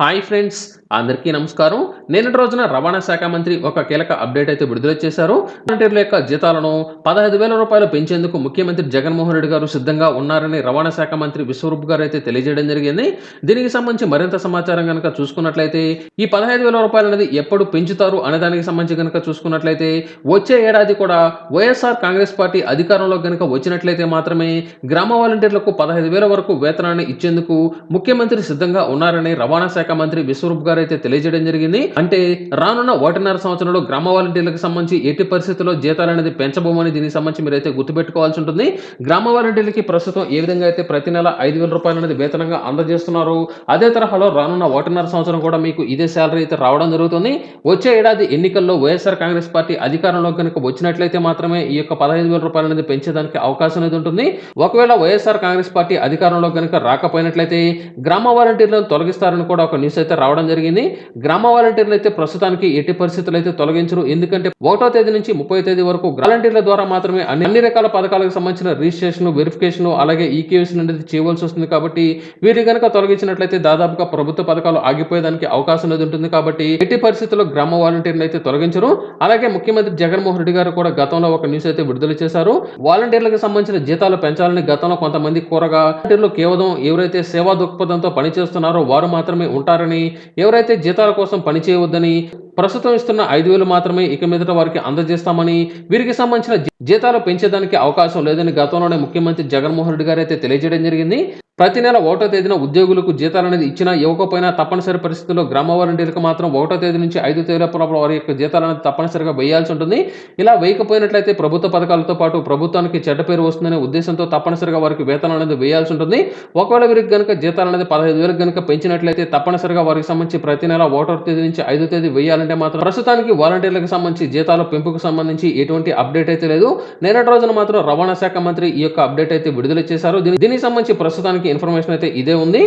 Hi friends అందరికీ నమస్కారం. నిన్నటి రోజున రవాణా శాఖ మంత్రి ఒక కీలక అప్డేట్ అయితే విడుదల చేశారు. వాలంటీర్ల యొక్క జీతాలను పదహైదు వేల రూపాయలు పెంచేందుకు ముఖ్యమంత్రి జగన్మోహన్ రెడ్డి గారు సిద్ధంగా ఉన్నారని రవాణా శాఖ మంత్రి విశ్వరూప్ గారు అయితే తెలియజేయడం జరిగింది. దీనికి సంబంధించి మరింత సమాచారం కనుక చూసుకున్నట్లయితే ఈ పదహైదు వేల రూపాయలు అనేది ఎప్పుడు పెంచుతారు అనే దానికి సంబంధించి కనుక చూసుకున్నట్లయితే వచ్చే ఏడాది కూడా వైఎస్ఆర్ కాంగ్రెస్ పార్టీ అధికారంలో కనుక వచ్చినట్లయితే మాత్రమే గ్రామ వాలంటీర్లకు పదహైదు వేల వరకు వేతనాన్ని ఇచ్చేందుకు ముఖ్యమంత్రి సిద్ధంగా ఉన్నారని రవాణా శాఖ మంత్రి విశ్వరూప్ గారు అయితే తెలియజేయడం జరిగింది. అంటే రానున్న ఒకటిన్నర సంవత్సరంలో గ్రామ వాలంటీర్లకు సంబంధించి ఎట్టి పరిస్థితుల్లో జీతాలు అనేది పెంచబోమని దీనికి సంబంధించి మీరైతే గుర్తుపెట్టుకోవాల్సి ఉంటుంది. గ్రామ వాలంటీర్లకి ప్రస్తుతం ఏ విధంగా అయితే ప్రతి నెల ఐదు వేల రూపాయలు అనేది వేతనంగా అందజేస్తున్నారు అదే తరహాలో రానున్న ఒకటిన్నర సంవత్సరం కూడా మీకు ఇదే శాలరీ అయితే రావడం జరుగుతుంది. వచ్చే ఏడాది ఎన్నికల్లో వైఎస్ఆర్ కాంగ్రెస్ పార్టీ అధికారంలో కనుక వచ్చినట్లయితే మాత్రమే ఈ యొక్క పదహైదు వేల రూపాయలు అనేది పెంచేదానికి అవకాశం అనేది ఉంటుంది. ఒకవేళ వైఎస్ఆర్ కాంగ్రెస్ పార్టీ అధికారంలో కనుక రాకపోయినట్లయితే గ్రామ వాలంటీర్లను తొలగిస్తారని కూడా ఒక న్యూస్ అయితే రావడం జరిగింది. గ్రామ వాలంటీర్లు అయితే ప్రస్తుతానికి ఎట్టి పరిస్థితులు అయితే తొలగించరు. ఎందుకంటే ఒకటో తేదీ నుంచి ముప్పై తేదీ వరకు వాలంటీర్ల ద్వారా మాత్రమే అన్ని అన్ని రకాల పథకాలకు సంబంధించిన రిజిస్ట్రేషన్ వెరిఫికేషన్ అలాగే ఈకేఎస్ అనేది చేయవలసి వస్తుంది కాబట్టి వీరి కనుక తొలగించినట్లయితే దాదాపుగా ప్రభుత్వ పథకాలు ఆగిపోయేదానికి అవకాశం అనేది ఉంటుంది కాబట్టి ఎట్టి పరిస్థితుల్లో గ్రామ వాలంటీర్లు అయితే తొలగించరు. అలాగే ముఖ్యమంత్రి జగన్మోహన్ రెడ్డి గారు కూడా గతంలో ఒక న్యూస్ అయితే విడుదల చేశారు. వాలంటీర్లకు సంబంధించిన జీతాలు పెంచాలని గతంలో కొంతమంది కోరగా వాలంటీర్లు కేవలం ఎవరైతే సేవా దృక్పథంతో పనిచేస్తున్నారో వారు మాత్రమే ఉంటారని ఎవరైతే జీతాల కోసం పనిచేయవద్దని ప్రస్తుతం ఇస్తున్న ఐదు వేలు మాత్రమే ఇక మీదట వారికి అందజేస్తామని వీరికి సంబంధించిన జీతాలు పెంచేదానికి అవకాశం లేదని గతంలోనే ముఖ్యమంత్రి జగన్మోహన్ రెడ్డి గారు అయితే తెలియజేయడం జరిగింది. ప్రతి నెల ఒకటో తేదీన ఉద్యోగులకు జీతాలు అనేది ఇచ్చినా ఇవ్వకపోయినా తప్పనిసరి పరిస్థితుల్లో గ్రామ వాలంటీర్లకు మాత్రం ఒకటో తేదీ నుంచి ఐదో తేదీ లోపల వారి యొక్క జీతాలు అనేది తప్పనిసరిగా వేయాల్సి ఉంటుంది. ఇలా వేయకపోయినట్లయితే ప్రభుత్వ పథకాలతో పాటు ప్రభుత్వానికి చెడ్డ పేరు వస్తుందనే ఉద్దేశంతో తప్పనిసరిగా వారికి వేతనం అనేది వేయాల్సి ఉంటుంది. ఒకవేళ వీరికి కనుక జీతాలు అనేది పదహైదు వేలకు కనుక పెంచినట్లయితే తప్పనిసరిగా వారికి సంబంధించి ప్రతి నెల ఒకటో తేదీ నుంచి ఐదో తేదీ వేయాలంటే మాత్రం ప్రస్తుతానికి వాలంటీర్లకు సంబంధించి జీతాల పెంపుకు సంబంధించి ఎటువంటి అప్డేట్ అయితే లేదు. నేనటి రోజున మాత్రం రవాణా శాఖ మంత్రి ఈ యొక్క అప్డేట్ అయితే విడుదల చేశారు. దీనికి సంబంధించి ప్రస్తుతానికి ఇన్ఫర్మేషన్ అయితే ఇదే ఉంది.